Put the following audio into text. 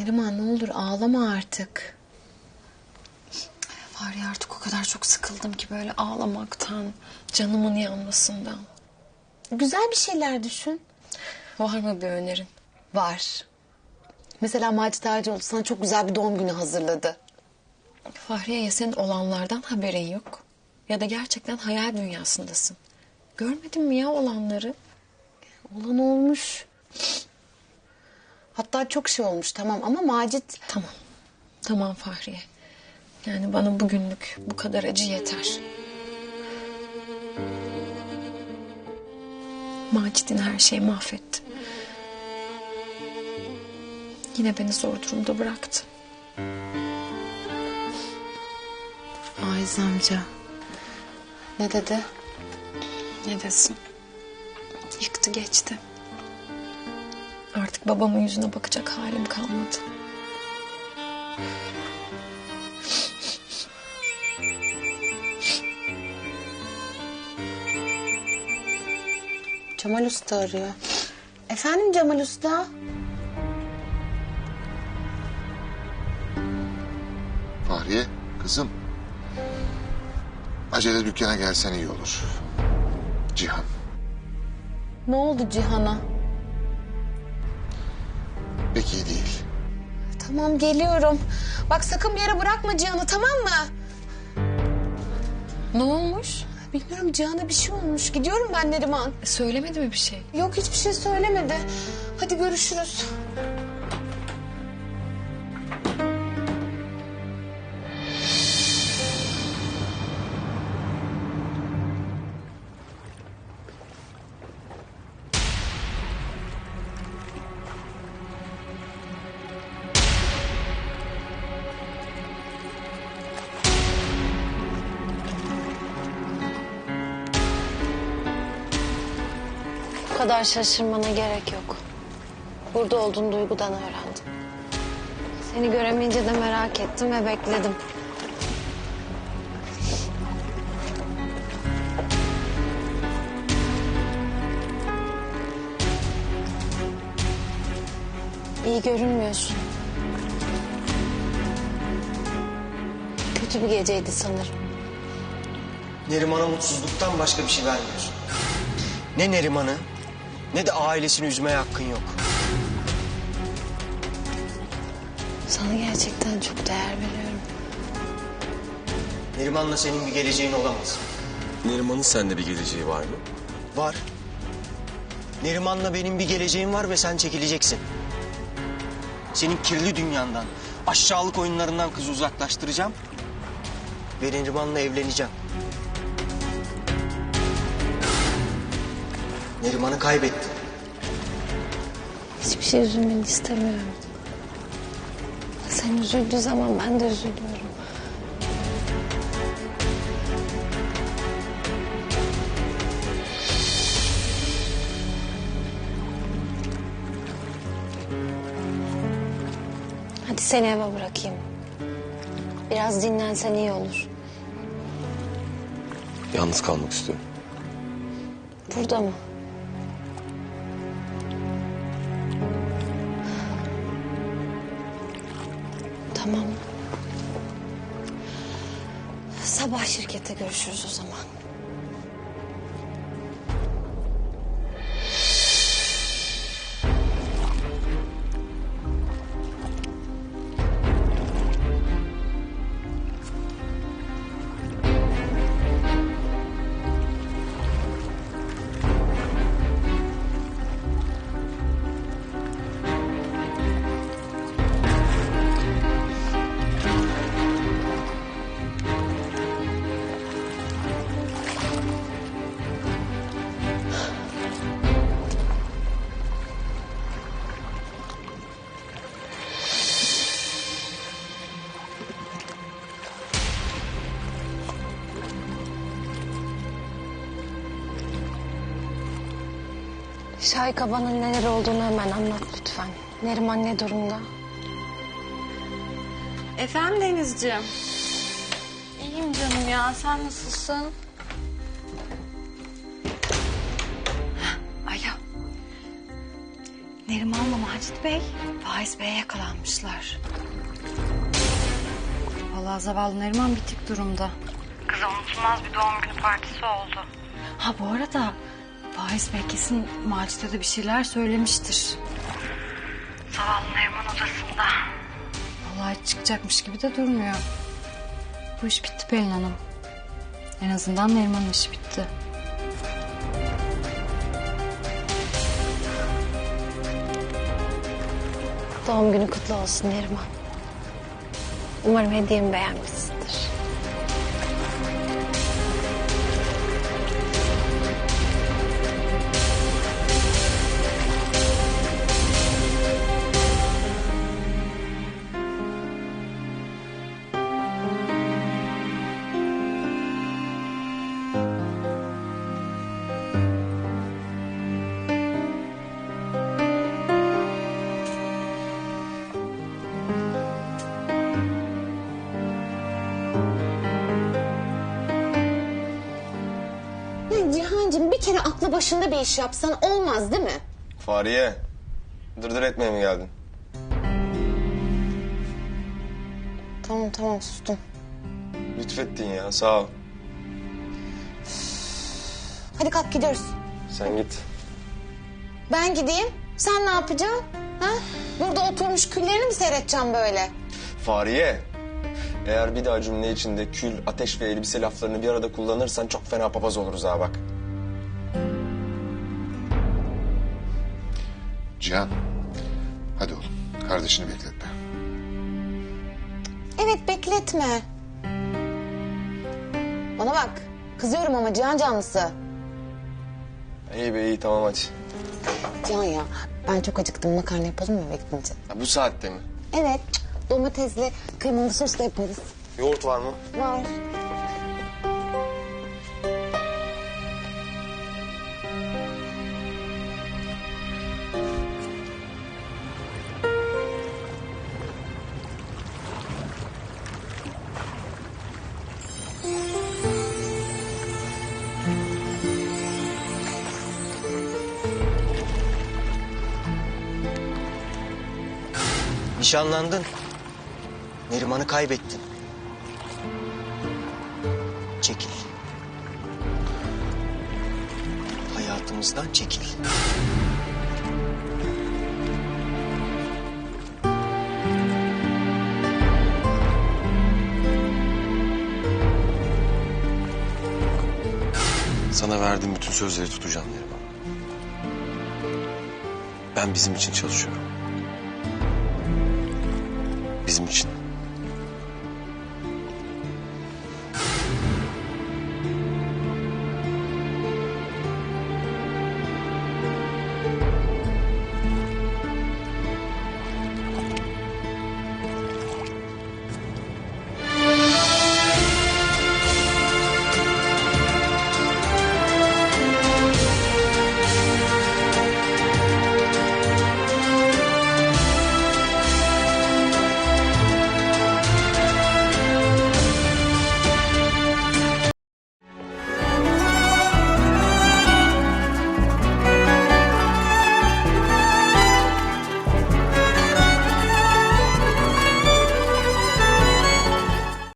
Neriman ne olur ağlama artık. Var ya artık o kadar çok sıkıldım ki böyle ağlamaktan, canımın yanmasından. Güzel bir şeyler düşün. Var mı bir önerin? Var. Mesela Macit Ağacıoğlu sana çok güzel bir doğum günü hazırladı. Fahriye ya senin olanlardan haberin yok. Ya da gerçekten hayal dünyasındasın. Görmedin mi ya olanları? Olan olmuş. Hatta çok şey olmuş tamam ama Macit... Tamam. Tamam Fahriye. Yani bana bugünlük bu kadar acı yeter. Macit'in her şeyi mahvetti. Yine beni zor durumda bıraktı. Faiz amca. Ne dedi? Ne desin? Yıktı geçti. Artık babamın yüzüne bakacak halim kalmadı. Cemal Usta arıyor. Efendim Cemal Usta? Fahriye, kızım. Acele dükkana gelsen iyi olur. Cihan, Ne oldu Cihan'a? Pek iyi değil. Tamam geliyorum. Bak sakın bir yere bırakma Cihan'ı tamam mı? Ne olmuş? Bilmiyorum Cihan'a bir şey olmuş. Gidiyorum ben Neriman. Söylemedi mi bir şey? Yok hiçbir şey söylemedi. Hadi görüşürüz. Kadar şaşırmana gerek yok. Burada olduğun duygudan öğrendim. Seni göremeyince de merak ettim ve bekledim. İyi görünmüyorsun. Kötü bir geceydi sanırım. Neriman'a mutsuzluktan başka bir şey vermiyorsun. Ne Neriman'ı ne de ailesini üzmeye hakkın yok. Sana gerçekten çok değer veriyorum. Neriman'la senin bir geleceğin olamaz. Neriman'ın sende bir geleceği var mı? Var. Neriman'la benim bir geleceğim var ve sen çekileceksin. Senin kirli dünyandan, aşağılık oyunlarından kızı uzaklaştıracağım. Ve Neriman'la evleneceğim. Neriman'ı kaybettim. Hiçbir şey üzülmeni istemiyorum. Sen üzüldüğü zaman ben de üzülüyorum. Hadi seni eve bırakayım. Biraz dinlensen iyi olur. Yalnız kalmak istiyorum. Burada mı? Tamam. Sabah şirkette görüşürüz o zaman. Şahika bana neler olduğunu hemen anlat lütfen. Neriman ne durumda? Efendim Denizciğim. İyiyim canım ya. Sen nasılsın? Alo. Neriman'la Macit Bey, Faiz Bey'e yakalanmışlar. Vallahi zavallı Neriman bitik durumda. Kıza unutulmaz bir doğum günü partisi oldu. Ha bu arada Faiz Bey kesin Macit'e de bir şeyler söylemiştir. Zavallı Neriman odasında. Vallahi çıkacakmış gibi de durmuyor. Bu iş bitti Pelin Hanım. En azından Neriman'ın işi bitti. Doğum günü kutlu olsun Neriman. Umarım hediyemi beğenmişsindir. Aklı başında bir iş yapsan olmaz değil mi? Fahriye, dırdır etmeye mi geldin? Tamam tamam sustum. Lütfettin ya, sağ ol. Hadi kalk gidiyoruz. Sen git. Ben gideyim. Sen ne yapacaksın? Ha? Burada oturmuş küllerini mi seyredeceğim böyle? Fahriye, eğer bir daha cümle içinde kül, ateş ve elbise laflarını bir arada kullanırsan çok fena papaz oluruz ha bak. Cihan. Hadi oğlum. Kardeşini bekletme. Evet bekletme. Bana bak. Kızıyorum ama Cihan canlısı. İyi be iyi tamam hadi. Cihan ya ben çok acıktım. Makarna yapalım mı bekleyince? Ha, bu saatte mi? Evet. Domatesli kıymalı sos da yaparız. Yoğurt var mı? Var. Nişanlandın. Neriman'ı kaybettin. Çekil. Hayatımızdan çekil. Sana verdiğim bütün sözleri tutacağım Neriman. Ben bizim için çalışıyorum. Bizim için.